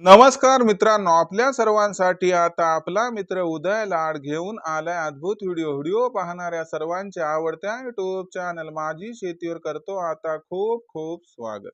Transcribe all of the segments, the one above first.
नमस्कार मित्रांनो आपल्या सर्वांसाठी आता आपला मित्र उदय लाड घेऊन आलाय अद्भुत व्हिडिओ. व्हिडिओ पाहणाऱ्या सर्वांच्या आवडत्या युट्यूब चॅनल माझी शेतीवर करतो आता खूप खूप स्वागत.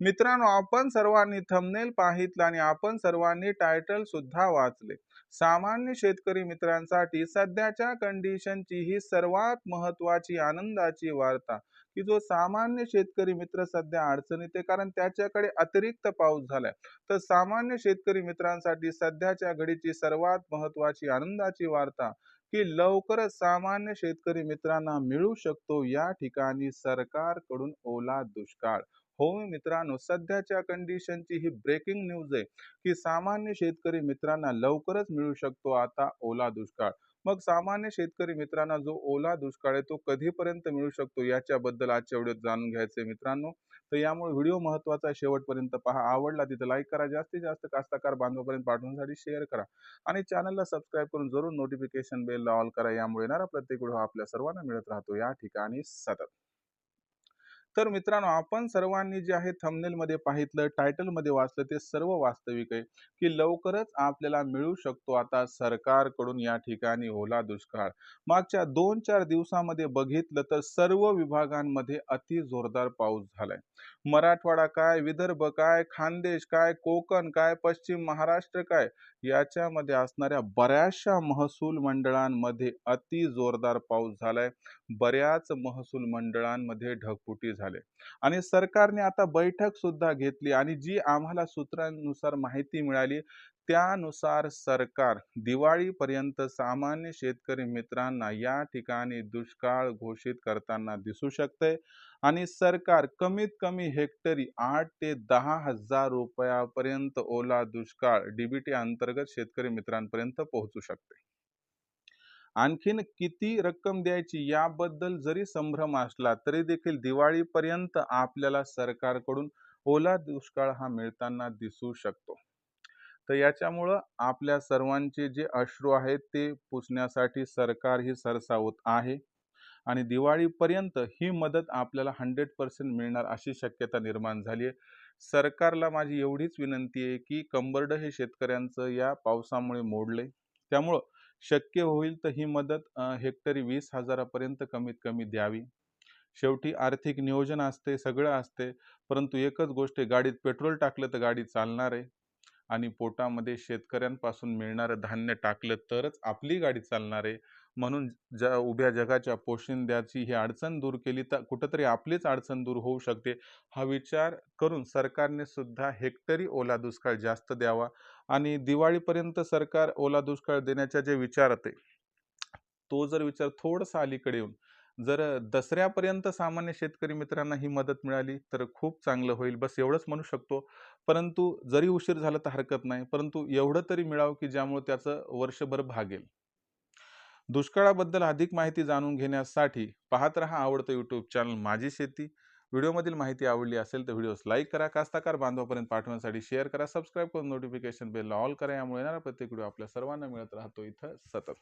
मित्रांनो आपण सर्वांनी थंबनेल पाहितला आणि आपण सर्वांनी टायटल सुद्धा वाचले. सामान्य शेतकरी मित्रांसाठी सध्याच्या कंडिशनची ही सर्वात महत्वाची आनंदाची वार्ता की जो सामान्य शेतकरी मित्र सध्या अडचणीत आहे कारण त्याच्याकडे अतिरिक्त पाऊस झालाय. तर सामान्य शेतकरी मित्रांसाठी सध्याच्या घडीची सर्वात महत्वाची आनंदाची वार्ता की लवकरच सामान्य शेतकरी मित्रांना मिळू शकतो या ठिकाणी सरकारकडून ओला दुष्काळ. हो मित्रांनो सध्याच्या कंडिशनची ही ब्रेकिंग न्यूज आहे की सामान्य शेतकरी मित्रांना लवकरच मिळू शकतो आता ओला दुष्काळ. मग सामान्य शेतकरी मित्रांना जो ओला दुष्काळ आहे तो कधीपर्यंत मिळू शकतो याच्याबद्दल आजच्या व्हिडिओत जाणून घ्यायचे मित्रांनो. तर यामुळे व्हिडिओ महत्त्वाचा आहे, शेवटपर्यंत पहा. आवडला तिथं लाईक करा जास्तीत जास्त कास्तकार बांधवापर्यंत पाठवण्यासाठी शेअर करा. आणि चॅनलला सबस्क्राईब करून जरूर नोटिफिकेशन बेल ऑल करा. यामुळे येणारा प्रत्येक व्हिडिओ आपल्या सर्वांना मिळत राहतो. या ठिकाणी सतत. तर मित्रांनो आपण सर्वांनी जे आहे थंबनेल मध्ये पाहितलं टायटलमध्ये वाचलं ते सर्व वास्तविक आहे की लवकरच आपल्याला मिळू शकतो आता सरकारकडून या ठिकाणी ओला दुष्काळ. मागच्या दोन चार दिवसामध्ये बघितलं तर सर्व विभागांमध्ये अति जोरदार पाऊस झालाय. मराठवाडा काय विदर्भ काय खानदेश काय कोकण काय पश्चिम महाराष्ट्र काय याच्यामध्ये असणाऱ्या बऱ्याचशा महसूल मंडळांमध्ये अति जोरदार पाऊस झालाय. बऱ्याच महसूल मंडळांमध्ये ढगफुटी झाले. आणि सरकारने आता बैठक सुद्धा घेतली आणि जी आम्हाला सूत्रांनुसार माहिती मिळाली त्यानुसार सरकार दिवाळीपर्यंत सामान्य शेतकरी मित्रांना या ठिकाणी दुष्काळ घोषित करताना दिसू शकते आणि सरकार कमीत कमी हेक्टरी आठ ते दहा हजार रुपयापर्यंत ओला दुष्काळ डीबीटी अंतर्गत शेतकरी मित्रांपर्यंत पोहोचू शकते. आणखीन किती रक्कम द्यायची याबद्दल जरी संभ्रम असला तरी देखील दिवाळीपर्यंत आपल्याला सरकारकडून ओला दुष्काळ हा मिळताना दिसू शकतो. तर याच्यामुळं आपल्या सर्वांचे जे अश्रू आहेत ते पुसण्यासाठी सरकार ही सरसावत आहे. आणि दिवाळीपर्यंत ही मदत आपल्याला हंड्रेड पर्सेंट मिळणार अशी शक्यता निर्माण झाली आहे. सरकारला माझी एवढीच विनंती आहे की कंबर्ड हे शेतकऱ्यांचं या पावसामुळे मोडले त्यामुळं शक्य होईल तर ही मदत हेक्टरी वीस हजारापर्यंत कमीत कमी द्यावी. शेवटी आर्थिक नियोजन असते सगळं असते परंतु एकच गोष्ट आहे गाडीत पेट्रोल टाकलं तर गाडी चालणार आहे. आणि पोटामध्ये शेतकऱ्यांपासून मिळणारं धान्य टाकलं तरच आपली गाडी चालणार आहे. म्हणून ज्या उभ्या जगाच्या पोशिंद्याची ही अडचण दूर केली तर कुठंतरी आपलीच अडचण दूर होऊ शकते. हा विचार करून सरकारने सुद्धा हेक्टरी ओला दुष्काळ जास्त द्यावा आणि दिवाळीपर्यंत सरकार ओला दुष्काळ देण्याच्या जे विचार आहे तो जर विचार थोडासा अलीकडे येऊन जर दसऱ्यापर्यंत सामान्य शेतकरी मित्रांना ही मदत मिळाली तर खूप चांगलं होईल. बस एवढंच म्हणू शकतो. परंतु जरी उशीर झाला तर हरकत नाही. परंतु एवढं तरी मिळावं की ज्यामुळे त्याचं वर्षभर भागेल दुष्काळाबद्दल अधिक माहिती जाणून घेण्यासाठी पाहत रहा आवडतं यूट्यूब चॅनल माझी शेती. व्हिडिओमधील माहिती आवडली असेल तर व्हिडिओस लाईक करा कास्ताकार बांधवापर्यंत पाठवण्यासाठी शेअर करा सबस्क्राईब करून नोटिफिकेशन बेल ऑल करा. यामुळे येणारा प्रत्येक व्हिडिओ आपल्या सर्वांना मिळत राहतो. इथं सतत.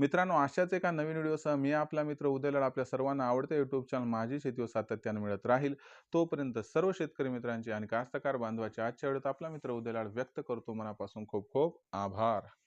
मित्रांनो अशाच एका नवीन व्हिडिओसह मी आपला मित्र उदयलाड आपल्या सर्वांना आवडते यूट्यूब चॅनल माझी शेती सातत्यानं सातत्याने मिळत राहील. तोपर्यंत सर्व शेतकरी मित्रांचे आणि कास्तकार बांधवाचे आजच्या वेळेत आपला मित्र उदयलाड व्यक्त करतो. मनापासून खूप खूप आभार.